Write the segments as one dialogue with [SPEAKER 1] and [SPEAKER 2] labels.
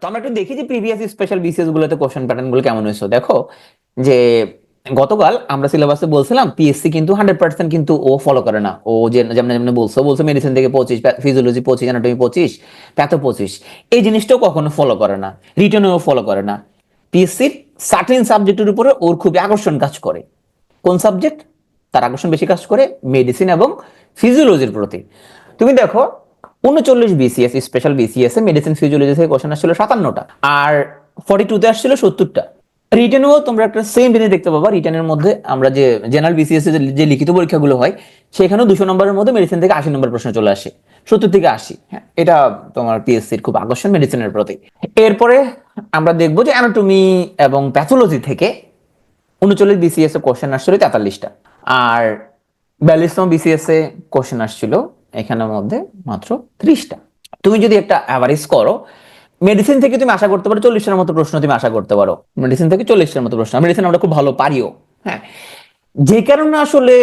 [SPEAKER 1] তো আমরা একটু দেখি যে প্রিভিয়াস স্পেশাল বিসিএস গুলোতে কোশ্চেন প্যাটার্নগুলো কেমন হয়েছে। দেখো, যে গতকাল আমরা সিলেবাসে বলছিলাম পিএসসি কিন্তু হান্ড্রেড পার্সেন্ট কিন্তু ও ফলো করে না। ও যে যেমন যেমন বলছো বলছে মেডিসিন থেকে পঁচিশ ফিজিওলজি পঁচিশ অ্যানাটমি পঁচিশ প্যাথো পঁচিশ এই জিনিসটাও কখনো ফলো করে না রিটার্নেও ফলো করে না। পিএসসির সার্টেন সাবজেক্টের উপরে ওর খুবই আকর্ষণ কাজ করে। কোন সাবজেক্ট তার আকর্ষণ বেশি কাজ করে মেডিসিন এবং ফিজিওলজির প্রতি। তুমি দেখো উনচল্লিশ বিসিএস স্পেশাল বিসিএস এ মেডিসিন ফিজিওলজি থেকে কোশ্চেন আসছিল সাতান্নটা, আর ফর্টি টুতে আসছিল সত্তরটা। রিটেনও তোমরা একটা সেম জিনিস দেখতে পাবা রিটেনের মধ্যে আমরা যে জেনারেল বিসিএস যে লিখিত পরীক্ষাগুলো হয়, সেখানেও দুশো নম্বরের মধ্যে মেডিসিন থেকে আশি নম্বর প্রশ্ন চলে আসে, সত্তর থেকে আশি হ্যাঁ? এটা তোমার পিএসসির খুব আকর্ষণ মেডিসিনের প্রতি। এরপরে আমরা দেখব যে অ্যানাটমি এবং প্যাথোলজি থেকে উনচল্লিশ বিসিএস এ কোশ্চেন আসছিল তেতাল্লিশটা, আর বিয়াল্লিশতম বিসিএস এ কোশ্চেন আসছিল এখানের মধ্যে মাত্র ত্রিশটা। তুমি যদি একটা অ্যাভারেজ করো মেডিসিন থেকে তুমি আশা করতে পারো চল্লিশটার মতো প্রশ্ন তুমি আশা করতে পারো। মেডিসিন থেকে চল্লিশের মতো প্রশ্ন। মেডিসিন আমরা খুব ভালো পারিও। হ্যাঁ। যে কারণে আসলে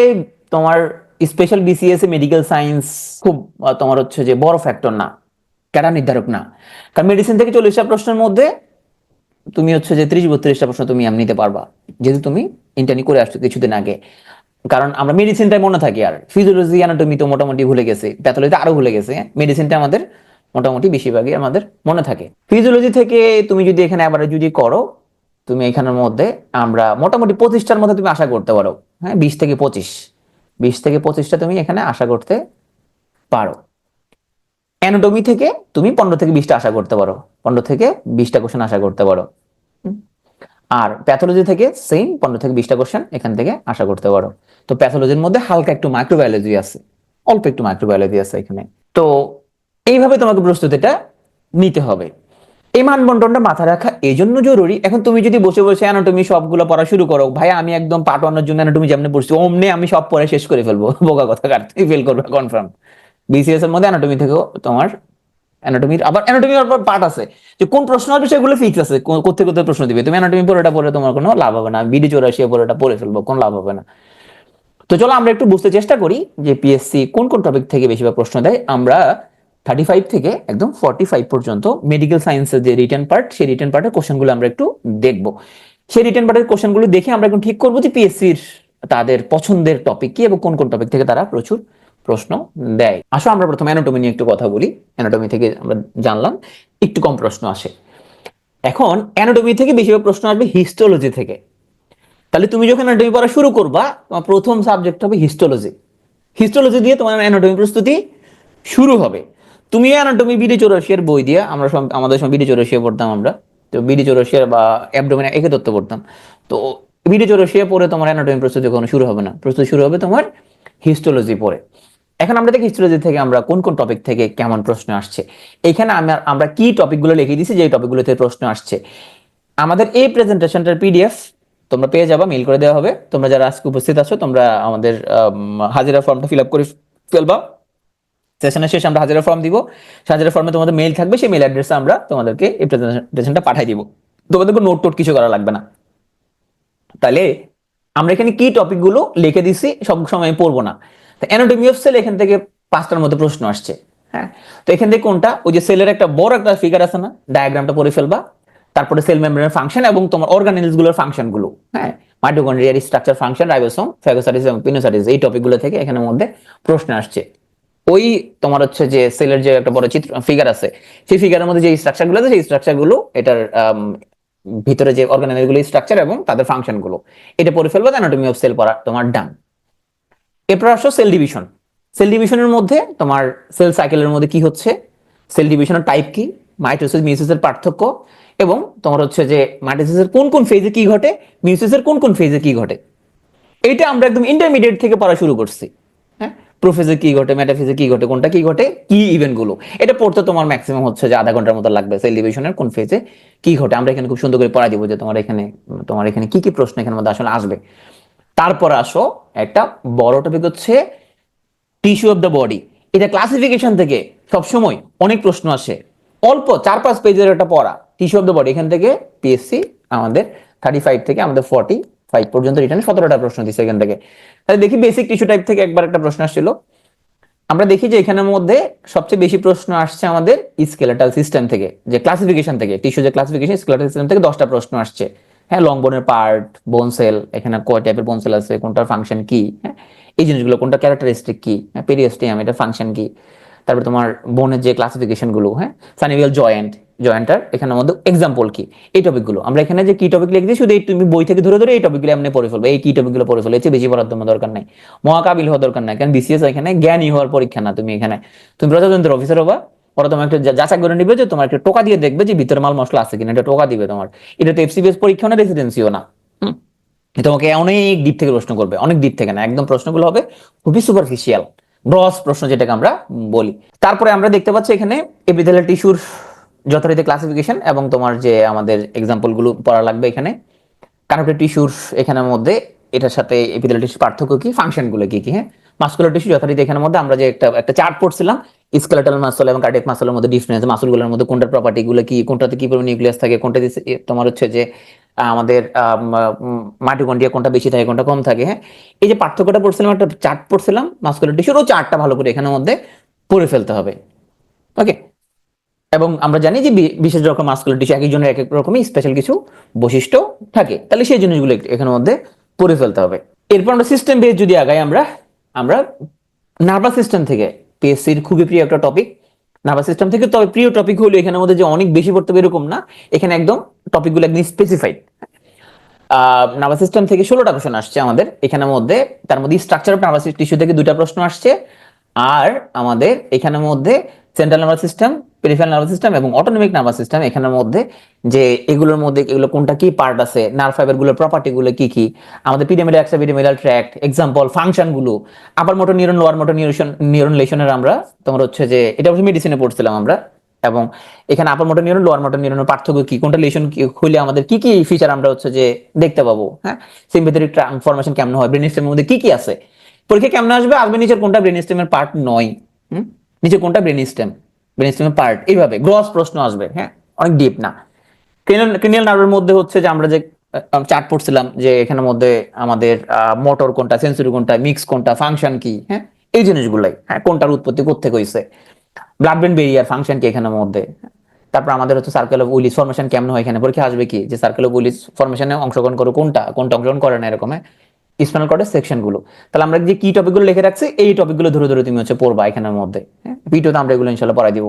[SPEAKER 1] তোমার স্পেশাল বিসিএস মেডিকেল সায়েন্স খুব তোমার হচ্ছে যে বড় ফ্যাক্টর না ক্যাডা নির্ধারক না? কারণ মেডিসিন থেকে চল্লিশটা প্রশ্নের মধ্যে তুমি হচ্ছে যে ত্রিশ, বত্রিশটা প্রশ্ন তুমি নিতে পারবা। যেহেতু তুমি ইন্টারনি করে আসছো কিছুদিন আগে। কারণ আমরা মেডিসিনটাই মনে থাকি আর ফিজিওলজি অ্যানাটমি তো মোটামুটি ভুলে গেছে প্যাথোলজিতে আরও ভুলে গেছে মেডিসিনটা আমাদের মোটামুটি বেশিরভাগই আমাদের মনে থাকে। ফিজিওলজি থেকে তুমি যদি এখানে আবার যদি করো, তুমি এখানের মধ্যে আমরা মোটামুটি পঁচিশটার মধ্যে তুমি আশা করতে পারো হ্যাঁ বিশ থেকে পঁচিশ। বিশ থেকে পঁচিশটা তুমি এখানে আশা করতে পারো। অ্যানাটমি থেকে তুমি পনেরো থেকে বিশটা আশা করতে পারো, পনেরো থেকে বিশটা কোশ্চেন আশা করতে পারো। আর প্যাথোলজি থেকে সেম পনেরো থেকে বিশটা কোশ্চেন এখান থেকে আশা করতে পারো। তো প্যাথোলজির মধ্যে হালকা একটু মাইক্রোবায়োলজি আছে, অল্প একটু মাইক্রোবায়োলজি আছে এখানে। তো এইভাবে তোমাকে প্রস্তুতিটা নিতে হবে। এই মানবন্টনটা মাথা রাখা এই জন্য জরুরি। এখন তুমি যদি বসে বসে অ্যানাটমি সবগুলো পড়া শুরু করো, ভাই আমি একদম পার্ট ওয়ানের জন্য অ্যানাটমি যেমন পড়ছি, অমনে আমি সব পড়ে শেষ করে ফেলব। বোকা কথা কার তুই ফেল করবে কনফার্ম বিসিএস এর মধ্যে অ্যানাটমি থেকেও তোমার অ্যানাটমির আবার অ্যানাটমির আবার পার্ট আছে। যে কোন প্রশ্ন হবে সেগুলো ফিক্স আছে। কো- কোথেকে কোথায় প্রশ্ন দিবে? তুমি অ্যানাটমি পড়েটা পড়ে তোমার কোনো লাভ হবে না। বিডি চৌরাশি পড়েটা পড়ে ফেলব, কোনো লাভ হবে না। তো চলো আমরা একটু বুঝতে চেষ্টা করি যে পিএসসি কোন কোন টপিক থেকে বেশিরভাগ প্রশ্ন দেয়। আমরা থার্টি ফাইভ থেকে একদম ফর্টি ফাইভ পর্যন্ত মেডিকেল সায়েন্সের যে রিটার্ন পার্ট সেই রিটার্ন পার্টের কোশ্চেনগুলো আমরা একটু দেখব। সেই রিটার্ন পার্টের কোশ্চেনগুলো দেখে আমরা এখন ঠিক করব যে পিএসসির তাদের পছন্দের টপিক কি এবং কোন কোন টপিক থেকে তারা প্রচুর প্রশ্ন দেয়। আসো আমরা প্রথমে অ্যানাটমি নিয়ে একটু কথা বলি। অ্যানাটমি থেকে আমরা জানলাম, একটু কম প্রশ্ন আসে। এখন অ্যানাটমি থেকে বেশিরভাগ প্রশ্ন আসবে হিস্টোলজি থেকে। তাহলে তুমি যখন অ্যানাটমি পড়া শুরু করবা, তোমার প্রথম সাবজেক্ট হবে হিস্টোলজি হিস্টোলজি দিয়ে তোমার অ্যানাটমি প্রস্তুতি শুরু হবে। তুমি অ্যানাটমি বিডি চৌরাশিয়ার বই দিয়ে, আমরা সব- আমাদের সময় বিডি চৌরাশিয়া পড়তাম আমরা। তো বিডি চৌরাশিয়ার বা অ্যাবডোমেন একে তত্ত্ব পড়তাম। তো বিডি চৌরাশিয়া পড়ে তোমার অ্যানাটমি প্রস্তুতি কখনো শুরু হবে না। প্রস্তুতি শুরু হবে তোমার হিস্টোলজি পড়ে। এখন আমরা দেখি হিস্টোলজি থেকে আমরা কোন কোন টপিক থেকে কেমন প্রশ্ন আসছে। এখানে আমরা আমরা কি টপিকগুলো লিখে দিয়েছি যে টপিকগুলো থেকে প্রশ্ন আসছে। আমাদের এই প্রেজেন্টেশনটার পিডিএফ তোমরা পেয়ে যাবা মেল করে দেওয়া হবে। তোমরা যারা আজকে উপস্থিত আছো তোমরা আমাদের আম, হাজিরা ফর্মটা ফিল আপ করে ফেলবা। সেশনের শেষে আমরা হাজিরা ফর্ম দিব। হাজিরা ফর্মে তোমাদের মেল থাকবে সেই মেল অ্যাড্রেসে আমরা তোমাদেরকে এই প্রেজেন্টেশনটা পাঠিয়ে দিব। তোমাদেরকে নোট টোট কিছু করা লাগবে না। তাহলে আমরা এখানে কি টপিকগুলো লিখে দিছি সব সময় পড়ব না। তো অ্যানাটমি অফ সেল এখান থেকে পাঁচটার মধ্যে প্রশ্ন আসছে। হ্যাঁ। তো এখান থেকে কোনটা? ওই যে সেলের একটা বড় একটা ফিগার আছে না? ডায়াগ্রামটা পড়ে ফেলবা। তারপরে সেল মেমব্রেনের ফাংশন এবং তোমার অর্গানিলসগুলোর ফাংশনগুলো। হ্যাঁ। মাইটোকন্ড্রিয়ার স্ট্রাকচার ফাংশন রাইবোসোম ফ্যাগোসাইটিস এবং পিনোসাইটিস এই টপিকগুলো থেকে এখানের মধ্যে প্রশ্ন আসছে। ওই তোমার হচ্ছে যে সেলের যে একটা বড় চিত্র ফিগার আছে সেই ফিগারের মধ্যে যে স্ট্রাকচারগুলো আছে সেই স্ট্রাকচারগুলো এটার ভিতরে যে অর্গানাইজগুলো স্ট্রাকচার এবং তাদের ফাংশনগুলো। এটা পড়ে ফেলব অ্যানাটমি অফ সেল পড়া তোমার ডান এরপর আসো সেল ডিভিশন সেল ডিভিশনের মধ্যে তোমার সেল সাইকেলের মধ্যে কি হচ্ছে? সেল ডিভিশনের টাইপ কি? মাইটোসিস মিউসিসের পার্থক্য এবং তোমার হচ্ছে যে মাইটোসিসের কোন কোন ফেজে কি ঘটে? মিউসিসের কোন কোন ফেজে কি ঘটে? এইটা আমরা একদম ইন্টারমিডিয়েট থেকে পড়া শুরু করছি। হ্যাঁ? প্রোফেজে কি ঘটে? মেটাফিজে কি ঘটে? কোনটা কি ঘটে? কি ইভেন্টগুলো? এটা পড়তে তোমার ম্যাক্সিমাম হচ্ছে যে আধা ঘণ্টার মতো লাগবে সেল ডিভিশনের কোন ফেজে কি ঘটে? আমরা এখানে খুব সুন্দর করে পড়া দিব যে তোমার এখানে তোমার এখানে কি কি প্রশ্ন এখানের মধ্যে আসলে আসবে। তারপর আসো, একটা বড় টপিক হচ্ছে টিস্যু অফ দ্য বডি এটা ক্লাসিফিকেশন থেকে সবসময় অনেক প্রশ্ন আসে। অল্প চার পাঁচ পেজের একটা পড়া। টিস্যু অফ দ্য বডি এখান থেকে পিএসসি আমাদের থার্টি ফাইভ থেকে আমাদের ফর্টি ফাইভ পর্যন্ত রিটার্ন সতেরোটা প্রশ্ন দিচ্ছে এখান থেকে। তাহলে দেখি বেসিক টিস্যু টাইপ থেকে একবার একটা প্রশ্ন আসছিল। আমরা দেখি যে এখানের মধ্যে সবচেয়ে বেশি প্রশ্ন আসছে আমাদের স্কেলেটাল সিস্টেম থেকে, যে ক্লাসিফিকেশন থেকে টিস্যু যে ক্লাসিফিকেশন স্কেলেটাল সিস্টেম থেকে দশটা প্রশ্ন আসছে। হ্যাঁ লং বোনের পার্ট বোন সেল এখানে কয় টাইপের বোন সেল আছে, কোনটার ফাংশন কি? হ্যাঁ এই জিনিসগুলো কোনটা ক্যারেক্টারিস্টিক কি? হ্যাঁ পেরিয়াস্টিয়াম এটা ফাংশন কি? তারপরে তোমার বোনের যে ক্লাসিফিকেশনগুলো হ্যাঁ সানিভিয়াল জয়েন্ট জয়েন্টার এখানের মধ্যে এক্সাম্পল কি? এই টপিকগুলো আমরা এখানে যে কি টপিক লিখছি, শুধু এই তুমি বই থেকে ধরে ধরে এই টপিকগুলো এমনি পড়ে ফেলবে। এই কি টপিকগুলো পড়ে ফেলবে। বেশি পড়ার তোমার দরকার নাই। মহাকাবিল হওয়ার দরকার নাই। কারণ বিসিএস এখানে জ্ঞানী হওয়ার পরীক্ষা না তুমি এখানে। তুমি প্রজাতন্ত্রের অফিসার হবা ওরা তোমার একটা যাচাই করে নিবে যে তোমার একটা টোকা দিয়ে দেখবে যে ভিতরে মাল মশলা আছে কিনা, এটা টোকা দিবে তোমার। এটা তো এফসিবিএস পরীক্ষা না রেসিডেন্সিও না। তোমাকে অনেক দিক থেকে প্রশ্ন করবে, অনেক দিক থেকে না, একদম প্রশ্নগুলো হবে খুবই সুপারফিশিয়াল ব্রস প্রশ্ন যেটাকে আমরা বলি। তারপরে আমরা দেখতে পাচ্ছি এখানে এপিথেলিয়াল টিস্যুর যথারীতি ক্লাসিফিকেশন এবং তোমার যে আমাদের এক্সাম্পলগুলো পড়া লাগবে এখানে। কানেক্টিভ টিস্যুর এখানের মধ্যে এটার সাথে এপিথেলিয়াল টিস্যুর পার্থক্য কি? ফাংশনগুলো কি কি হ্যাঁ? মাস্কুলার টিস্যু যথারীতি এখানের মধ্যে আমরা যে একটা একটা চার্ট পড়ছিলাম স্কেলেটাল মাসল এবং কার্ডিয়াক মাসলের মধ্যে ডিফারেন্স মাসলগুলোর মধ্যে কোনটার প্রপার্টি গুলো কি, কোনটাতে কি পরিমাণ নিউক্লিয়াস থাকে কোনটা তোমার হচ্ছে যে আমাদের মাইটোকন্ড্রিয়া কোনটা বেশি থাকে, কোনটা কম থাকে হ্যাঁ? এই যে পার্থক্যটা পড়ছিলাম, একটা চার্ট পড়ছিলাম মাস্কুলার টিস্যুর ও চার্টটা ভালো করে এখানের মধ্যে পড়ে ফেলতে হবে। ওকে এবং আমরা জানি যে বিশেষ রকম মাস্কুলার টিস্যু এক একজনের এক এক রকমই স্পেশাল কিছু বৈশিষ্ট্য থাকে। তাহলে সেই জিনিসগুলো এখানের মধ্যে পড়ে ফেলতে হবে। এরপর আমরা সিস্টেম বেস যদি আগাই, আমরা আমরা নার্ভাস সিস্টেম থেকে পিএসসির খুবই প্রিয় একটা টপিক নার্ভাস সিস্টেম থেকে, তবে প্রিয় টপিক হলো এখানে মধ্যে যে অনেক বেশি পড়তে হবে এরকম না, এখানে একদম টপিকগুলো একদম স্পেসিফাইড নার্ভাস সিস্টেম থেকে ষোলোটা কোশ্চেন আসছে আমাদের, এখানের মধ্যে, তার মধ্যে স্ট্রাকচার অফ নার্ভাস টিস্যু থেকে দুইটা প্রশ্ন আসছে, আর আমাদের এখানের মধ্যে central nervous system peripheral nervous system এবং অটোনমিক নার্ভাস সিস্টেম এখানের মধ্যে যে এগুলোর মধ্যে এগুলো কোনটা কি পার্ট আছে নার্ভ ফাইবারগুলোর প্রপার্টি গুলো কি কি, আমাদের pyramid extrapyramidal tract example ফাংশনগুলো upper motor neuron lower motor neuron neuron লেশনের আমরা তোমার হচ্ছে যে, এটা হচ্ছে মেডিসিনে পড়ছিলাম আমরা, এবং এখানে upper motor neuron lower motor নিউরনের পার্থক্য কি, কোনটা লেশন হইলে আমাদের কি কি ফিচার আমরা হচ্ছে যে দেখতে পাবো হ্যাঁ সিম্পেথেটিক ট্রান্সফরমেশন কেমন হয় ব্রেন স্টেমের মধ্যে কি কি আছে, পরীক্ষা কেমন আসবে আসবে নিচের কোনটা ব্রেন স্টেমের পার্ট নয়, হুম? নিচে কোনটা? ব্রেন স্টেম ব্রেন স্টেমের পার্ট এইভাবে গ্রস প্রশ্ন আসবে হ্যাঁ? অনেক ডিপ না। ক্রিনিয়াল নার্ভের মধ্যে হচ্ছে যে আমরা যে চার্ট পড়ছিলাম যে এখানের মধ্যে আমাদের মোটর কোনটা সেন্সরি কোনটা মিক্স কোনটা ফাংশন কি হ্যাঁ? এই জিনিসগুলাই হ্যাঁ? কোনটার উৎপত্তি কোথেকে হয়েছে ব্লাড ব্রেন বেরিয়ার ফাংশন কি এখানের মধ্যে? তারপর আমাদের হচ্ছে সার্কেল অফ উইলিস ফরমেশন কেমন হয় এখানে? পরীক্ষা আসবে কি? যে সার্কেল অফ উইলিস ফরমেশনে অংশগ্রহণ করো কোনটা? কোনটা অংশগ্রহণ করে না এরকম? হ্যাঁ স্পাইনাল কর্ডের সেকশনগুলো তাহলে আমরা যে কি টপিকগুলো লিখে রাখছি, এই টপিকগুলো ধরে ধরে তুমি হচ্ছে পড়বা এখানের মধ্যে। হ্যাঁ? ভিডিওতে আমরা এগুলো ইনশাল্লাহ পড়াই দিব।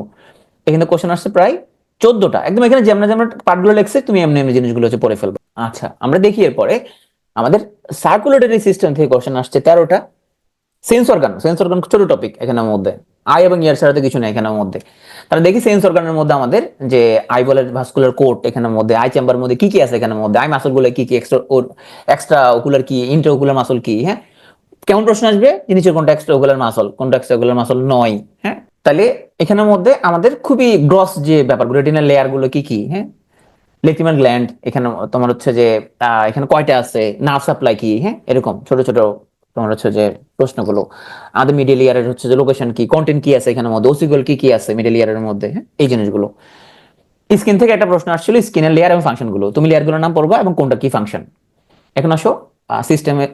[SPEAKER 1] এখানে কোশ্চেন আসছে প্রায় চোদ্দটা। একদম এখানে যেমন যেমন পার্টগুলো লেখছে, তুমি এমনি এমনি জিনিসগুলো হচ্ছে পড়ে ফেলবে। আচ্ছা আমরা দেখি এরপরে আমাদের সার্কুলেটরি সিস্টেম থেকে কোশ্চেন আসছে তেরোটা। সেন্স অর্গান সেন্স অর্গান ছোট টপিক এখানের মধ্যে। আই এবং ইয়ার ছাড়া তো কিছু নেই এখানের মধ্যে। তাহলে দেখি সেন্স অর্গানের মধ্যে আমাদের যে আই বলের ভাস্কুলার কোট এখানের মধ্যে, আই চেম্বার মধ্যে কি কি আছে এখানের মধ্যে, আই মাসলগুলো কি কি এক্সট্রা এক্সট্রা ওকুলার কি ইন্টার ওকুলার মাসল কি হ্যাঁ? কেমন প্রশ্ন আসবে? নিচে কোনটা এক্সট্রা ওকুলার মাসল, কোনটা এক্সট্রা ওকুলার মাসল নয় হ্যাঁ? তাহলে এখানের মধ্যে আমাদের খুবই গ্রস যে ব্যাপারগুলো রেটিনাল লেয়ারগুলো কি কি হ্যাঁ? লেক্রিমাল গ্ল্যান্ড এখানে তোমার হচ্ছে যে এখানে কয়টা আছে নার্ভ সাপ্লাই কি হ্যাঁ? এরকম, ছোট ছোট তোমার হচ্ছে যে প্রশ্নগুলো। আমাদের মিডিল ইয়ারের হচ্ছে যে লোকেশন কি কন্টেন্ট কি আছে এখানের মধ্যে ওসিগুল কি কি আছে মিডিল ইয়ারের মধ্যে হ্যাঁ এই জিনিসগুলো। স্কিন থেকে একটা প্রশ্ন আসছিল স্কিনের লেয়ার এবং ফাংশনগুলো। তুমি লেয়ারগুলোর নাম পড়বা এবং কোনটা কি ফাংশন এখন আসো সিস্টেমে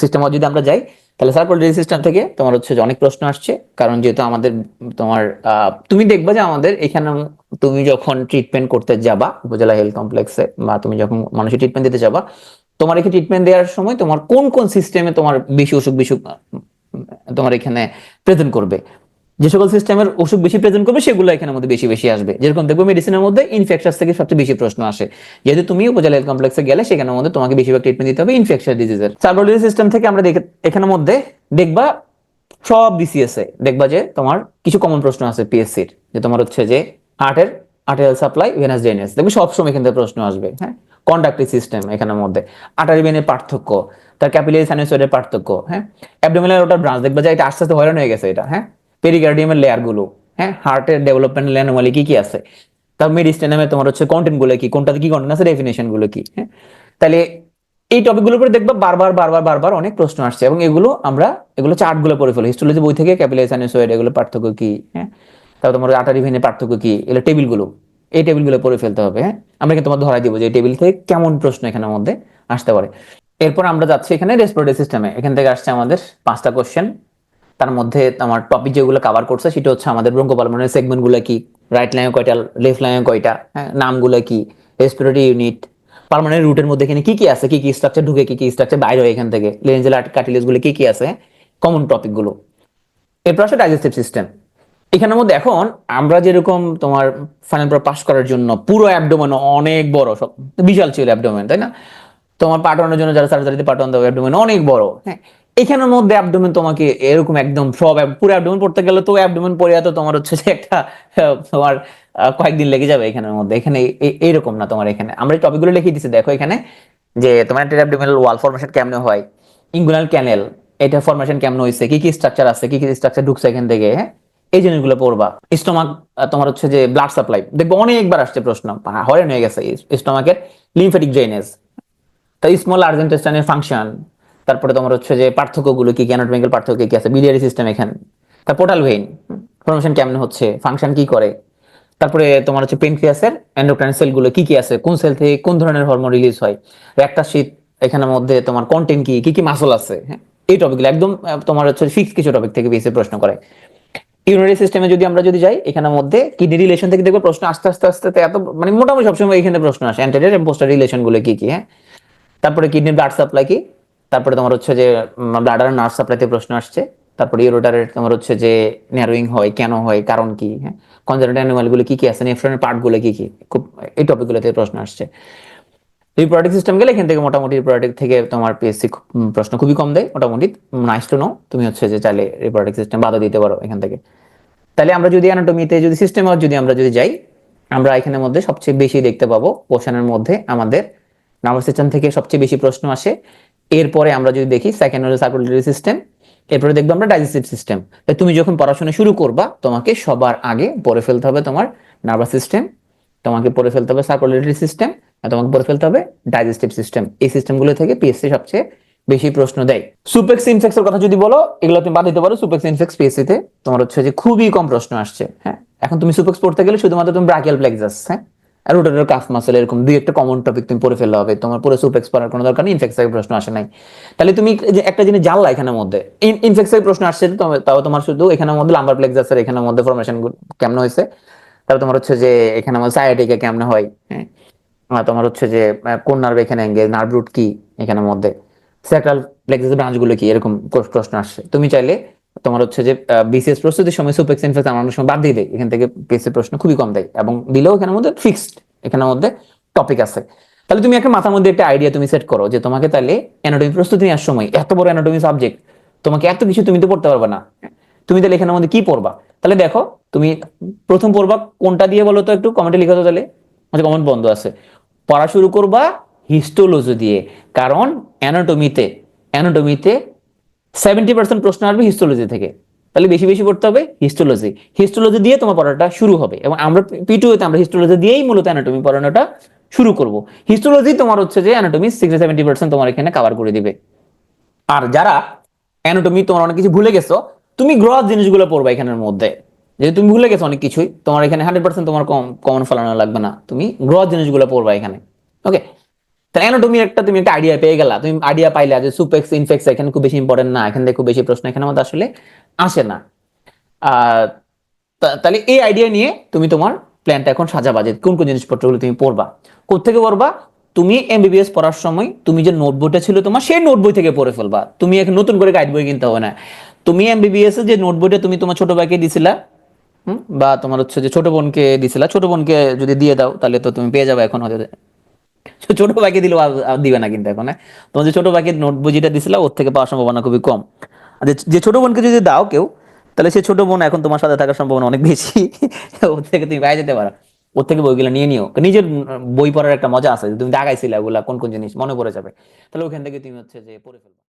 [SPEAKER 1] সিস্টেম যদি আমরা যাই, তাহলে সার্কুলেটরি সিস্টেম থেকে তোমার হচ্ছে যে অনেক প্রশ্ন আসছে। কারণ যেহেতু আমাদের, তোমার তুমি দেখবা যে আমাদের এখানে তুমি যখন ট্রিটমেন্ট করতে যাবা, উপজেলা হেলথ কমপ্লেক্সে বা তুমি যখন মানুষের ট্রিটমেন্ট দিতে যাবা তোমার এখানে ট্রিটমেন্ট দেওয়ার সময় তোমার কোন কোন সিস্টেমে তোমার বেশি অসুখ বিসুখ তোমার এখানে প্রেজেন্ট করবে? যে সকল সিস্টেমের অসুখ বেশি প্রেজেন্ট করবে, সেগুলো এখানের মধ্যে বেশি বেশি আসবে। যেরকম দেখব মেডিসিনের মধ্যে ইনফেকশন থেকে সবচেয়ে বেশি প্রশ্ন আসে। যেহেতু তুমি উপজেলা হেলথ কমপ্লেক্সে গেলে, সেখানের মধ্যে তোমাকে বেশিরভাগ ট্রিটমেন্ট দিতে হবে ইনফেকশন ডিজিজের সার্কুলেটরি সিস্টেম থেকে আমরা দেখে, এখানের মধ্যে দেখবা সব বিসিএস এ দেখবা যে তোমার কিছু কমন প্রশ্ন আছে পিএসসির যে তোমার হচ্ছে যে হার্টের আর্টেরিয়াল সাপ্লাই ভেনাস ড্রেনেজ দেখবে সবসময় এখান থেকে প্রশ্ন আসবে হ্যাঁ? কন্ডাক্টিভ সিস্টেম এখানের মধ্যে। আটারি ভেনের পার্থক্য, তার ক্যাপিলারি সাইনোসয়েডের পার্থক্য হ্যাঁ? অ্যাবডোমিনাল ওটার ব্রাঞ্চ দেখবা যে এটা আস্তে আস্তে হয়রান হয়ে গেছে এটা হ্যাঁ? পেরিকার্ডিয়ামের লেয়ারগুলো হ্যাঁ? হার্টের ডেভেলপমেন্ট অ্যানোমালি কি কি আছে? তার মেডিস্টেনামে তোমার হচ্ছে কন্টেন্টগুলো কি, কোনটাতে কি কন্টেন্ট আছে ডেফিনেশনগুলো কি হ্যাঁ? তাহলে এই টপিকগুলোর উপরে দেখবা বারবার বারবার বারবার অনেক প্রশ্ন আসছে এবং এগুলো আমরা, এগুলো চার্টগুলো পড়ে ফেলি হিস্টোলজি বই থেকে ক্যাপিলারি সাইনোসয়েড এগুলো পার্থক্য কি হ্যাঁ? তারপর তোমার আটারি ভেনের পার্থক্য কি, এগুলো টেবিলগুলো এই টেবিলগুলো পড়ে ফেলতে হবে হ্যাঁ? আমরা কিন্তু তোমার ধরাই দিব যে এই টেবিল থেকে কেমন প্রশ্ন এখানের মধ্যে আসতে পারে। এরপর আমরা যাচ্ছি এখানে রেসপিরেটরি সিস্টেমে এখান থেকে আসছে আমাদের পাঁচটা কোশ্চেন তার মধ্যে তোমার টপিক যেগুলো কভার করছে, সেটা হচ্ছে আমাদের ব্রঙ্কপালমনের সেগমেন্টগুলো কি? রাইট লাইনে কয়টা লেফট লাইনে কয়টা হ্যাঁ? নামগুলো কি? রেসপিরেটরি ইউনিট পার্মানেন্ট রুটের মধ্যে এখানে কি কি আছে? কি কি স্ট্রাকচার ঢুকে, কি কি স্ট্রাকচার বাইরে হয় এখান থেকে? লেন্সেল কার্টিলেজগুলো কি কি আছে? কমন টপিকগুলো। এরপর আসে ডাইজেস্টিভ সিস্টেম এখানের মধ্যে এখন আমরা যেরকম তোমার ফাইনাল পেপার পাস করার জন্য পুরো অ্যাবডোমেন অনেক বড়, সব বিশাল ছিল অ্যাবডোমেন তাই না? তোমার পাঠানোর জন্য যারা সার্জারিতে পাঠানো দেবে অ্যাবডোমেন অনেক বড়। হ্যাঁ এখানের মধ্যে অ্যাবডোমেন তোমাকে এরকম একদম সব পুরো অ্যাবডোমেন পড়তে গেলে তো অ্যাবডোমেন পড়ে তো তোমার হচ্ছে যে একটা, তোমার কয়েকদিন লেগে যাবে এখানের মধ্যে। এখানে এইরকম না তোমার এখানে। আমরা এই টপিকগুলো লিখে দিচ্ছি দেখো এখানে যে তোমার অ্যাবডোমিনাল ওয়াল ফরমেশন কেমনে হয় ইঙ্গুলাল ক্যানেল এটা ফরমেশন কেমন হয়েছে কি কি স্ট্রাকচার আছে, কি কি স্ট্রাকচার ঢুকছে এখান থেকে হ্যাঁ? এই জিনিসগুলো পড়বা। স্টোমাক তোমার হচ্ছে যে ব্লাড সাপ্লাই দেখব অনেকবার আসছে প্রশ্ন হরেন হয়ে গেছে স্টোমাকের লিমফেটিক ড্রেনেজ তাই স্মল আর্জ ইন্টেস্টাইনের ফাংশন তারপরে তোমার হচ্ছে যে পার্থক্যগুলো কি অ্যানাটমিক্যাল পার্থক্য কি আছে বিলিয়ারি সিস্টেম এখানে। তার পোর্টাল ভেইন ফরমেশন কেমন হচ্ছে ফাংশন কি করে। তারপরে তোমার হচ্ছে পেনক্রিয়াসের এন্ডোক্রাইন সেলগুলো কি কি আছে, কোন সেল থেকে কোন ধরনের হরমোন রিলিজ হয়। একটা শীত এখানের মধ্যে তোমার কন্টেন্ট কি কি কি মাসল আছে হ্যাঁ? এই টপিকগুলো একদম তোমার হচ্ছে ফিক্স কিছু টপিক থেকে বেশি প্রশ্ন করে। ইউনারি সিস্টেমে যদি আমরা যদি যাই এখানের মধ্যে কিডনি রিলেশন থেকে দেখব প্রশ্ন আস্তে আস্তে আস্তে এত মানে মোটামুটি সবসময় এখানে প্রশ্ন আসে। অ্যান্টেরিয়র এবং পোস্টার রিলেশনগুলো কি কি হ্যাঁ? তারপরে কিডনির ব্লাড সাপ্লাই কি? তারপরে তোমার হচ্ছে যে ব্লাডারের নার্ভ সাপ্লাইতে প্রশ্ন আসছে। তারপরে ইউরোটারের তোমার হচ্ছে যে ন্যারোয়িং হয়, কেন হয়, কারণ কি হ্যাঁ? কনজারেন্ট অ্যানিমালগুলো কি কি আছে নেফ্রনের পার্টগুলো কি কি? খুব, এই টপিক গুলোতে প্রশ্ন আসছে। রিপ্রোডাক্টিভ সিস্টেম গেলে এখান থেকে মোটামুটি রিপ্রোডাক্টিভ থেকে তোমার পিএসসি প্রশ্ন খুবই কম দেয়, মোটামুটি। নাইস টু নো তুমি হচ্ছে যে চাইলে রিপ্রোডাক্টিভ সিস্টেম বাধা দিতে পারো এখান থেকে। তাহলে আমরা যদি অ্যানাটমিতে যদি সিস্টেম যদি আমরা যদি যাই, আমরা এখানের মধ্যে সবচেয়ে বেশি দেখতে পাবো কোশ্চেনের মধ্যে আমাদের নার্ভাস সিস্টেম থেকে সবচেয়ে বেশি প্রশ্ন আসে। এরপরে আমরা যদি দেখি সেকেন্ড হলো সার্কুলেটরি সিস্টেম এরপরে দেখব আমরা ডাইজেস্টিভ সিস্টেম তুমি যখন পড়াশোনা শুরু করবা, তোমাকে সবার আগে পড়ে ফেলতে হবে তোমার নার্ভাস সিস্টেম তোমাকে পড়ে ফেলতে হবে সার্কুলেটরি সিস্টেম আর তোমাকে পড়ে ফেলতে হবে ডাইজেস্টিভ সিস্টেম এই সিস্টেমগুলো থেকে পিএসসি সবচেয়ে বেশি প্রশ্ন দেয়। সুপেক্স ইনফেক্স এর কথা যদি বলো, এগুলো তুমি বাদ দিতে পারো। সুপেক্স ইনফেক্স পিএসসি তে তোমার হচ্ছে যে খুবই কম প্রশ্ন আসছে হ্যাঁ? এখন তুমি সুপেক্স পড়তে গেলে শুধুমাত্র তুমি ব্রাকিয়াল প্লেক্সাস হ্যাঁ? আর রোটারের কাফ মাসেল এরকম দুই একটা কমন টপিক তুমি পড়ে ফেললে হবে। তোমার পুরো সুপেক্স পড়ার কোনো দরকার নেই ইনফেক্স প্রশ্ন আসে নাই। তাহলে তুমি একটা জিনিস জানলা এখানের মধ্যে ইনফেক্স প্রশ্ন আসছে তাও তোমার শুধু এখানের মধ্যে লাম্বার প্লেক্সাসের এখানের মধ্যে ফরমেশন কেমন হয়েছে? তারপর তোমার হচ্ছে যে এখানে আমার সায়াটিকা কেমন হয় হ্যাঁ? তোমার হচ্ছে যে কোন নার্ভ এখানে নার্ভ রুট কি এখানের মধ্যে? স্যাক্রাল প্লেক্সাস ব্রাঞ্চগুলো কি? এরকম প্রশ্ন আসছে তুমি চাইলে তোমার হচ্ছে যে বিসিএস প্রস্তুতির সময় সুপেক্স ইনফেক্স আমরা সময় বাদ দিয়ে দেয়। এখান থেকে পিএসসি প্রশ্ন খুবই কম দেয় এবং দিলেও এখানের মধ্যে ফিক্সড এখানের মধ্যে টপিক আছে। তাহলে তুমি একটা মাথার মধ্যে একটা আইডিয়া তুমি সেট করো যে, তোমাকে তাহলে অ্যানাটমি প্রস্তুতি নেওয়ার সময় এত বড় অ্যানাটমি সাবজেক্ট তোমাকে এত কিছু তুমি তো পড়তে পারবে না। তুমি তাহলে এখানের মধ্যে কি পড়বা? তাহলে দেখো, তুমি প্রথম পড়বা কোনটা দিয়ে বলো তো একটু? কমেন্টে লিখো তো তাহলে। আচ্ছা কমেন্ট বন্ধ আছে। পড়া শুরু করবা হিস্টোলজি দিয়ে। কারণ অ্যানাটমিতে অ্যানাটমিতে সেভেন্টি পার্সেন্ট প্রশ্ন আসবে হিস্টোলজি থেকে। তাহলে বেশি বেশি পড়তে হবে হিস্টোলজি হিস্টোলজি দিয়ে তোমার পড়াটা শুরু হবে। এবং আমরা পিটুতে আমরা হিস্টোলজি দিয়েই মূলত অ্যানাটমি পড়ানোটা শুরু করব। হিস্টোলজি তোমার হচ্ছে যে অ্যানাটমি সিক্সটি সেভেন্টি পার্সেন্ট তোমার এখানে কভার করে দিবে। আর যারা অ্যানাটমি তোমার অনেক কিছু ভুলে গেছো, তুমি গ্রস জিনিসগুলো পড়বা এখানের মধ্যে। যেহেতু তুমি ভুলে গেছো অনেক কিছুই, তোমার এখানে হান্ড্রেড পার্সেন্ট তোমার কম কমন ফলানো লাগবে না। তুমি গ্রস জিনিসগুলো পড়বা এখানে। ওকে তাহলে অ্যানাটমির একটা, তুমি একটা আইডিয়া পেয়ে গেলা? তুমি আইডিয়া পাইলা যে সুপেক্স ইনফেক্স এখানে খুব বেশি ইম্পর্টেন্ট না, এখান থেকে খুব বেশি প্রশ্ন, এখানে মধ্যে আসলে আসে না। তাহলে এই আইডিয়া নিয়ে তুমি তোমার প্ল্যানটা এখন সাজাবা যে কোন কোন জিনিসপত্রগুলো তুমি পড়বা। কোথেকে পড়বা? তুমি এমবিবিএস পড়ার সময় তুমি যে নোট বইটা ছিল তোমার, সেই নোট বই থেকে পড়ে ফেলবা। তুমি এখন নতুন করে গাইড বই কিনতে হবে না। তুমি এমবিবিএস যে নোট বইটা তুমি তোমার ছোট ভাইকে দিছিলা বা তোমার হচ্ছে যে ছোট বোনকে দিছিলা, ছোট বোনকে যদি দিয়ে দাও, তাহলে তো তুমি পেয়ে যাবে এখন হয়তো। ছোট ভাইকে দিলেও দিবে না কিন্তু এখন হ্যাঁ? তোমার যে ছোট ভাইকে নোট বুঝিটা দিছিলা, ওর থেকে পাওয়ার সম্ভাবনা খুবই কম। যে ছোট বোনকে যদি দাও কেউ, তাহলে সে ছোট বোন এখন তোমার সাথে থাকার সম্ভাবনা অনেক বেশি। ওর থেকে তুমি বাইরে যেতে পারো। ওর থেকে বইগুলো নিয়ে নিও। নিজের বই পড়ার একটা মজা আছে তুমি দেখাইছিলে ওগুলা, কোন কোন জিনিস মনে পড়ে যাবে। তাহলে ওখান থেকে তুমি হচ্ছে যে পড়ে ফেলবে।